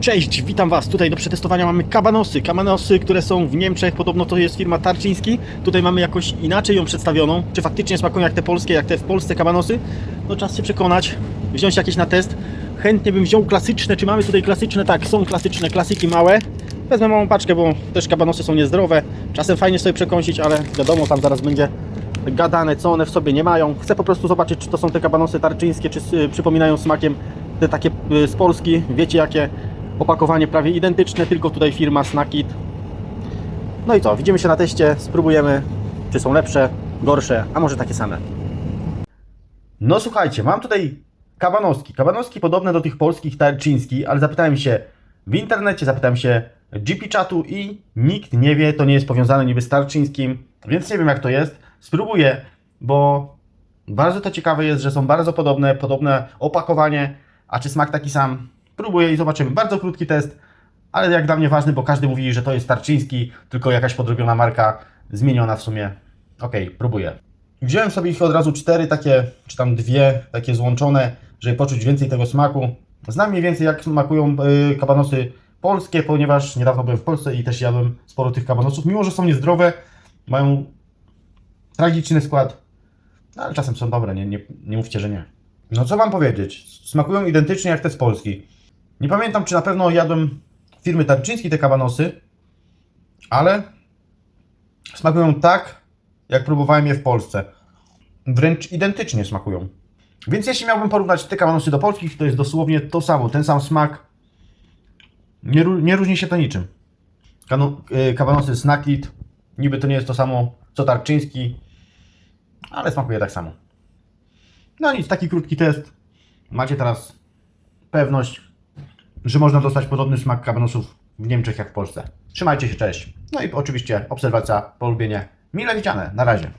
Cześć, witam Was. Tutaj do przetestowania mamy kabanosy. Kabanosy, które są w Niemczech, podobno to jest firma Tarczyński. Tutaj mamy jakoś inaczej ją przedstawioną. Czy faktycznie smakują jak te polskie, jak te w Polsce kabanosy? No czas się przekonać, wziąć jakieś na test. Chętnie bym wziął klasyczne. Czy mamy tutaj klasyczne? Tak, są klasyczne, klasyki małe. Wezmę małą paczkę, bo też kabanosy są niezdrowe. Czasem fajnie sobie przekąsić, ale wiadomo, tam zaraz będzie gadane, co one w sobie nie mają. Chcę po prostu zobaczyć, czy to są te kabanosy tarczyńskie, czy y, przypominają smakiem te takie y, z Polski. Wiecie jakie? Opakowanie prawie identyczne, tylko tutaj firma Snackit. No i co? Widzimy się na teście, spróbujemy, czy są lepsze, gorsze, a może takie same. No słuchajcie, mam tutaj kabanoski. Kabanoski podobne do tych polskich tarczyńskich, ale zapytałem się w internecie, zapytałem się GP Chatu i nikt nie wie, to nie jest powiązane niby z tarczyńskim, więc nie wiem jak to jest. Spróbuję, bo bardzo to ciekawe jest, że są bardzo podobne, podobne opakowanie, a czy smak taki sam? Próbuję i zobaczymy. Bardzo krótki test, ale jak dla mnie ważny, bo każdy mówi, że to jest tarczyński, tylko jakaś podrobiona marka, zmieniona w sumie. Okej, próbuję. Wziąłem sobie ich od razu cztery takie, czy tam dwie takie złączone, żeby poczuć więcej tego smaku. Znam mniej więcej jak smakują y, kabanosy polskie, ponieważ niedawno byłem w Polsce i też jadłem sporo tych kabanosów. Mimo, że są niezdrowe, mają tragiczny skład, no, ale czasem są dobre, nie, nie, nie mówcie, że nie. No co wam powiedzieć, smakują identycznie jak te z Polski. Nie pamiętam, czy na pewno jadłem firmy Tarczyńskiej te kabanosy, ale smakują tak, jak próbowałem je w Polsce. Wręcz identycznie smakują. Więc jeśli miałbym porównać te kabanosy do polskich, to jest dosłownie to samo, ten sam smak. Nie, nie różni się to niczym. Kano, y, kabanosy Snackit, niby to nie jest to samo co Tarczyński, ale smakuje tak samo. No nic, taki krótki test. Macie teraz pewność, że można dostać podobny smak kabanosów w Niemczech jak w Polsce. Trzymajcie się, cześć. No i oczywiście obserwacja, polubienie. Mile widziane. Na razie.